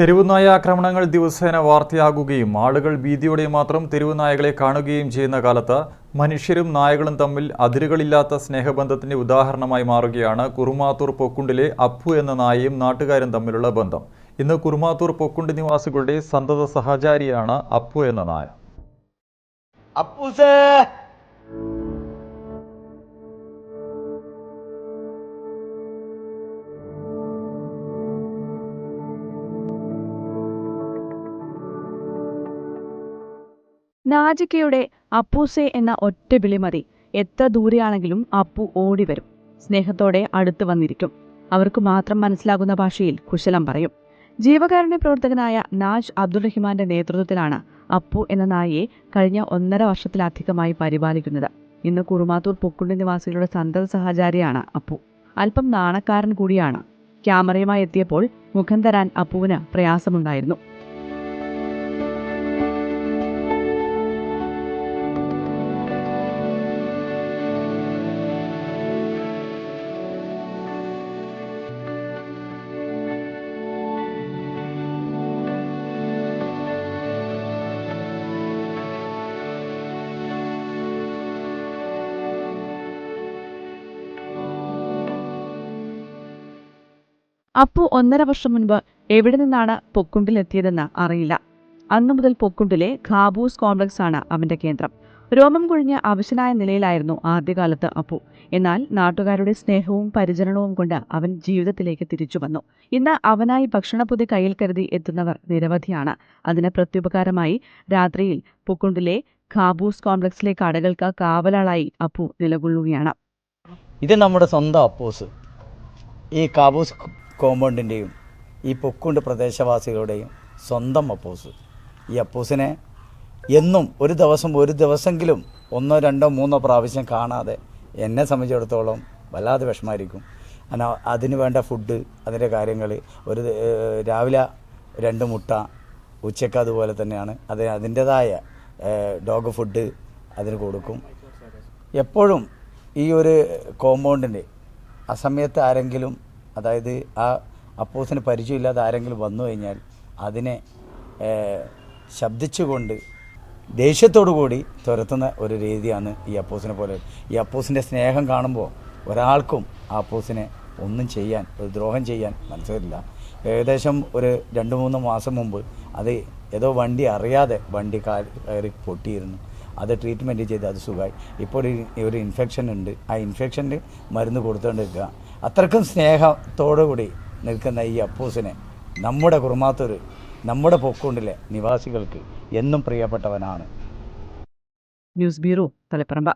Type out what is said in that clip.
തെരുവുനായ ആക്രമണങ്ങൾ ദിവസേന വാർത്തയാകുകയും ആളുകൾ ഭീതിയോടെ മാത്രം തെരുവുനായകളെ കാണുകയും ചെയ്യുന്ന കാലത്ത് മനുഷ്യരും നായകളും തമ്മിൽ അതിരുകളില്ലാത്ത സ്നേഹബന്ധത്തിന്റെ ഉദാഹരണമായി മാറുകയാണ് കുറുമാത്തൂർ പൊക്കുണ്ടിലെ അപ്പു എന്ന നായയും നാട്ടുകാരും തമ്മിലുള്ള ബന്ധം. ഇന്ന് കുറുമാത്തൂർ പൊക്കുണ്ട് നിവാസികളുടെ സന്തത സഹചാരിയാണ് അപ്പു എന്ന നായ. അപ്പൂസേ! നാജിക്കയുടെ അപ്പൂസെ എന്ന ഒറ്റ വിളി മതി. എത്ര ദൂരെയാണെങ്കിലും അപ്പു ഓടിവരും. സ്നേഹത്തോടെ അടുത്ത് വന്നിരിക്കും. അവർക്ക് മാത്രം മനസ്സിലാകുന്ന ഭാഷയിൽ കുശലം പറയും. ജീവകാരുണ്യ പ്രവർത്തകനായ നാജ് അബ്ദുറഹിമാന്റെ നേതൃത്വത്തിലാണ് അപ്പു എന്ന നായയെ കഴിഞ്ഞ ഒന്നര വർഷത്തിലധികമായി പരിപാലിക്കുന്നത്. ഇന്ന് കുറുമാത്തൂർ പൊക്കുണ്ടി നിവാസികളുടെ സന്തത സഹചാരിയാണ് അപ്പു. അല്പം നാണക്കാരൻ കൂടിയാണ്. ക്യാമറയുമായി എത്തിയപ്പോൾ മുഖം തരാൻ അപ്പുവിന് പ്രയാസമുണ്ടായിരുന്നു. അപ്പു ഒന്നര വർഷം മുൻപ് എവിടെ നിന്നാണ് പൊക്കുണ്ടിലെത്തിയതെന്ന് അറിയില്ല. അന്നു മുതൽ പൊക്കുണ്ടിലെ ഖാബൂസ് കോംപ്ലക്സ് ആണ് അവന്റെ കേന്ദ്രം. രോമം കൊഴിഞ്ഞ അവശനായ നിലയിലായിരുന്നു ആദ്യകാലത്ത് അപ്പു. എന്നാൽ നാട്ടുകാരുടെ സ്നേഹവും പരിചരണവും കൊണ്ട് അവൻ ജീവിതത്തിലേക്ക് തിരിച്ചു വന്നു. ഇന്ന് അവനായി ഭക്ഷണപ്പൊതി കയ്യിൽ കരുതി എത്തുന്നവർ നിരവധിയാണ്. അതിന് പ്രത്യുപകാരമായി രാത്രിയിൽ പൊക്കുണ്ടിലെ ഖാബൂസ് കോംപ്ലക്സിലെ കടകൾക്ക് കാവലാളായി അപ്പു നിലകൊള്ളുകയാണ്. ഇത് നമ്മുടെ സ്വന്തം അപ്പൂസ്. ഈ കാബൂസ് കോമ്പൗണ്ടിന്റെയും ഈ പൊക്കുണ്ട് പ്രദേശവാസികളുടെയും സ്വന്തം അപ്പൂസ്. ഈ അപ്പൂസിനെ എന്നും ഒരു ദിവസം ഒരു ദിവസമെങ്കിലും ഒന്നോ രണ്ടോ മൂന്നോ പ്രാവശ്യം കാണാതെ എന്നെ സംബന്ധിച്ചിടത്തോളം വല്ലാതെ വിഷമായിരിക്കും അന അതിന് വേണ്ട ഫുഡ് അതിന്റെ കാര്യങ്ങൾ ഒരു രാവിലെ രണ്ട് മുട്ട ഉച്ചയ്ക്ക് അതുപോലെ തന്നെയാണ്. അത് അതിന്റെതായ ഡോഗ് ഫുഡ് അതിന് കൊടുക്കും. എപ്പോഴും ഈ ഒരു കോമ്പൗണ്ടിന്റെ ആ സമയത്ത് ആരെങ്കിലും അതായത് ആ അപ്പോസിന് പരിചയമില്ലാതെ ആരെങ്കിലും വന്നു കഴിഞ്ഞാൽ അതിനെ ശബ്ദിച്ചുകൊണ്ട് ദേഷ്യത്തോടു കൂടി തുരത്തുന്ന ഒരു രീതിയാണ് ഈ അപ്പോസിനെ പോലെ. ഈ അപ്പോസിന്റെ സ്നേഹം കാണുമ്പോൾ ഒരാൾക്കും ആ അപ്പോസിനെ ഒന്നും ചെയ്യാൻ ഒരു ദ്രോഹം ചെയ്യാൻ മനസ്സിലില്ല ഏകദേശം ഒരു രണ്ട് മൂന്ന് മാസം മുമ്പ് അത് ഏതോ വണ്ടി അറിയാതെ വണ്ടി കയറി പൊട്ടിയിരുന്നു. അത് ട്രീറ്റ്മെന്റ് ചെയ്ത് അത് സുഖമായി. ഇപ്പോൾ ഒരു ഇൻഫെക്ഷൻ ഉണ്ട്. ആ ഇൻഫെക്ഷന് മരുന്ന് കൊടുത്തുകൊണ്ട് നിൽക്കുക അത്രക്കും സ്നേഹത്തോടു കൂടി നിൽക്കുന്ന ഈ അപ്പൂസിനെ നമ്മുടെ കുറുമാത്തൂർ നമ്മുടെ പൊക്കുണ്ടിലെ നിവാസികൾക്ക് എന്നും പ്രിയപ്പെട്ടവനാണ്. News bureau Thalapparamba.